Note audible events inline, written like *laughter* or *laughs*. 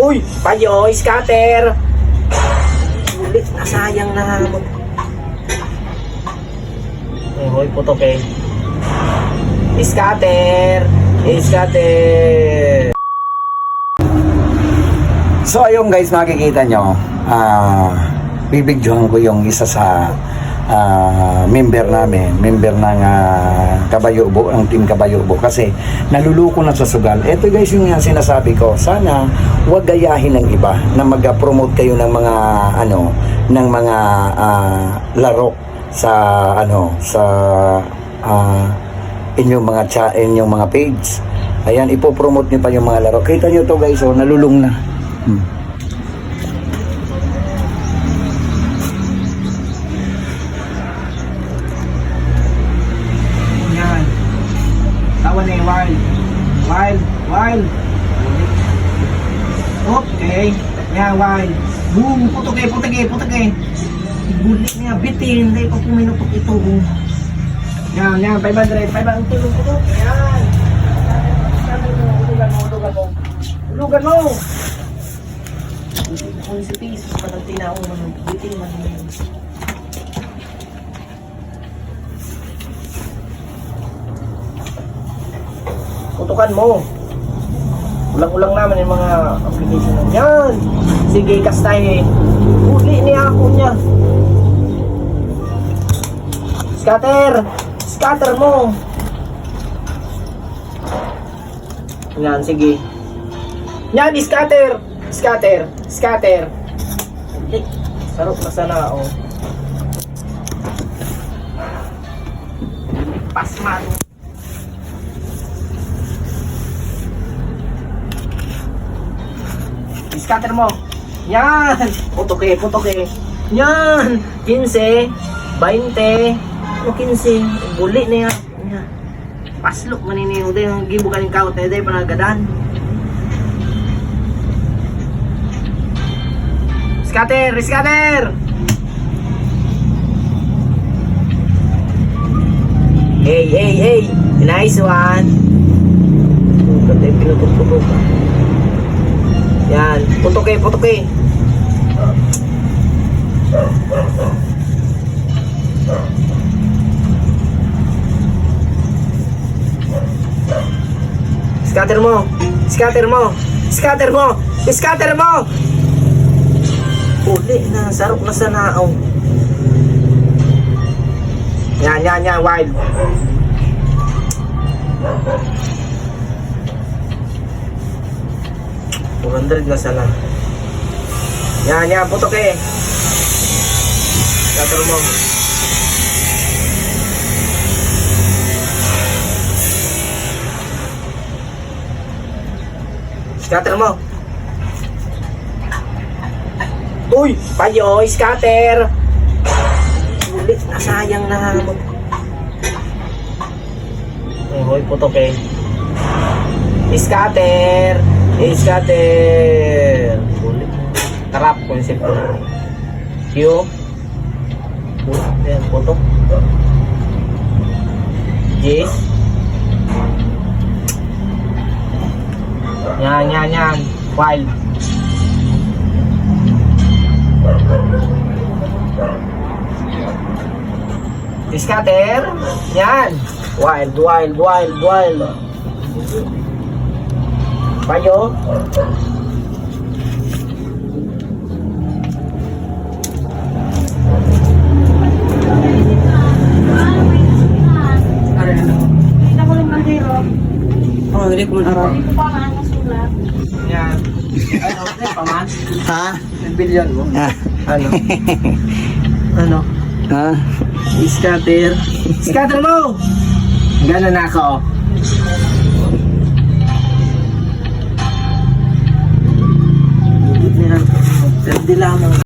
Uy! Payo! Scatter! Ulit, nasayang na mo. Uy, putok eh. Scatter! Scatter! So ayun guys, makikita nyo, ah bibidyohan ko yung isa sa ah, member namin, member ng uh, Kabayubo, ang team Kabayubo kasi naluluko na sa sugal. Ito guys yung sinasabi ko, sana huwag gayahin ng iba na mag-promote kayo ng mga ano, ng mga ah, laro sa ano, sa ah, inyong mga cha, inyong mga page. Ayan, ipopromote niyo pa yung mga laro. Kita niyo to guys, oh, nalulung na. Hmm. Wild. Wild. Wild. Okay. Yan, wild. Boom. Putok eh, putok eh, putok eh. Gulit niya, bitin. Dahil pa puminutok ito. Yan, yan. 500. 500. Tulong putok. Yan. Sabi mo, ulugan mo, ulugan mo. Kung si Pisos, parang tinao mo bitin man yun. Tutukan mo. Ulang-ulang naman yung mga application na yan. Sige, kastay. Uli niya ako niya. Scatter! Scatter mo! Yan, sige. Yan, scatter! Scatter! Scatter! Eh, sarap na sana, oh. Pasman! Scatter mo. Yan. Putok eh, putok eh. Yan. 15, 20, o 15. Buli na yan. Yan. Paslok maniniyo din. Ang gibukan ng kaut na din panagadan. Scatter! Scatter! Hey, hey, hey! Nice one! Ganda yung pinutok-putok. Yan, putok eh. Scatter mo. Scatter mo. Scatter mo. Scatter mo. Uli na, sarap na sa naaw. Yan, yan, yan, wild. Purandred na sana. Yan, yan, putok eh. Scatter mo. Scatter mo. Uy! Payo! Scatter! Ulit, nasayang na. Uy, putok eh. Scatter! Scatter! Ulit. Tarap, konsepto. Q. Ulit, yan, putok. Jis. Yan, yan, yan. Wild. Scatter. Yan. Wild, wild, wild, wild. Payo. Kita ko lang hero. Oh, hindi ko man araw. Yan. Ay, okay, paman. Ha? Bilyon mo. Ah. Ano? *laughs* ano? Ha? Scatter. Scatter mo! Gano'n ako. Hindi lamang.